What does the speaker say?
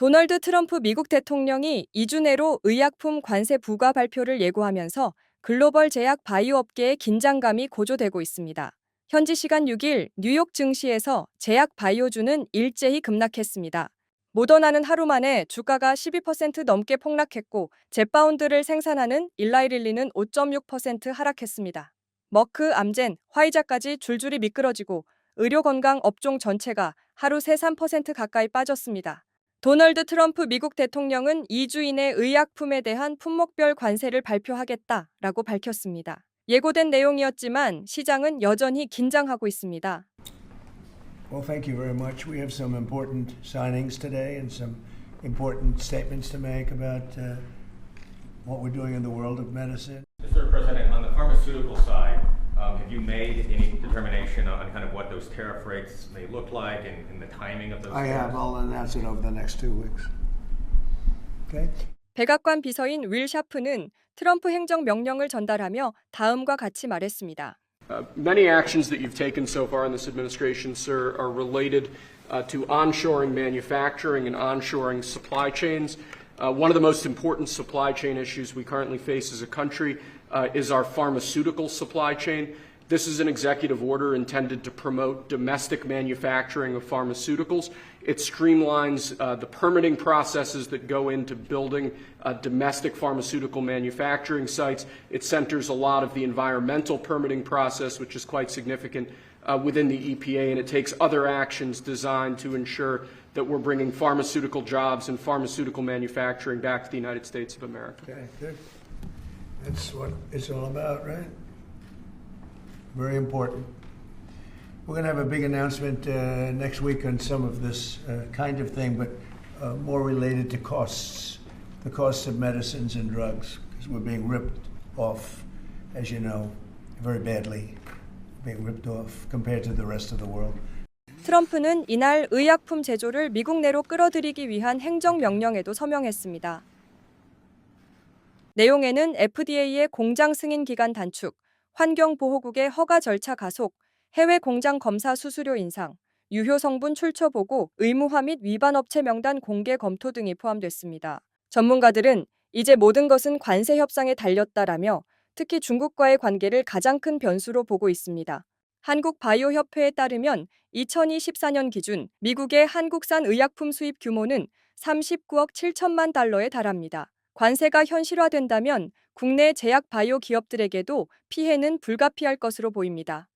도널드 트럼프 미국 대통령이 2주 내로 의약품 관세 부과 발표를 예고하면서 글로벌 제약 바이오 업계의 긴장감이 고조되고 있습니다. 현지 시간 6일 뉴욕 증시에서 제약 바이오주는 일제히 급락했습니다. 모더나는 하루 만에 주가가 12% 넘게 폭락했고 젯바운드를 생산하는 일라이릴리는 5.6% 하락했습니다. 머크, 암젠, 화이자까지 줄줄이 미끄러지고 의료건강 업종 전체가 하루 세3% 가까이 빠졌습니다. 도널드 트럼프 미국 대통령은 2주 이내 의약품에 대한 품목별 관세를 발표하겠다라고 밝혔습니다. 예고된 내용이었지만 시장은 여전히 긴장하고 있습니다. Well, thank you very much. We have some important signings today and some important statements to make about uh, what we're doing in the world of medicine. Mr. President, on the pharmaceutical side, um, have you made any determination on kind of what those tariff rates may look like and, and the timing of those? I have. tariffs? I'll announce it over the next two weeks. Okay? 백악관 비서인 윌 샤프는 트럼프 행정 명령을 전달하며 다음과 같이 말했습니다. Uh, many actions that you've taken so far in this administration, sir, are related uh, to onshoring manufacturing and onshoring supply chains. Uh, one of the most important supply chain issues we currently face as a country uh, is our pharmaceutical supply chain. This is an executive order intended to promote domestic manufacturing of pharmaceuticals. It streamlines uh, the permitting processes that go into building uh, domestic pharmaceutical manufacturing sites. It centers a lot of the environmental permitting process, which is quite significant uh, within the EPA, and it takes other actions designed to ensure that we're bringing pharmaceutical jobs and pharmaceutical manufacturing back to the United States of America. Okay, good. That's what it's all about, right? Very important. We're going to have a big announcement uh, next week on some of this uh, kind of thing, but uh, more related to costs, the costs of medicines and drugs, because we're being ripped off, as you know, very badly, being ripped off compared to the rest of the world. 트럼프는 이날 의약품 제조를 미국 내로 끌어들이기 위한 행정 명령에도 서명했습니다. 내용에는 FDA의 공장 승인 기간 단축, 환경보호국의 허가 절차 가속, 해외 공장 검사 수수료 인상, 유효 성분 출처 보고 의무화 및 위반 업체 명단 공개 검토 등이 포함됐습니다. 전문가들은 이제 모든 것은 관세 협상에 달렸다라며 특히 중국과의 관계를 가장 큰 변수로 보고 있습니다. 한국바이오협회에 따르면 2024년 기준 미국의 한국산 의약품 수입 규모는 39억 7천만 달러에 달합니다. 관세가 현실화된다면 국내 제약 바이오 기업들에게도 피해는 불가피할 것으로 보입니다.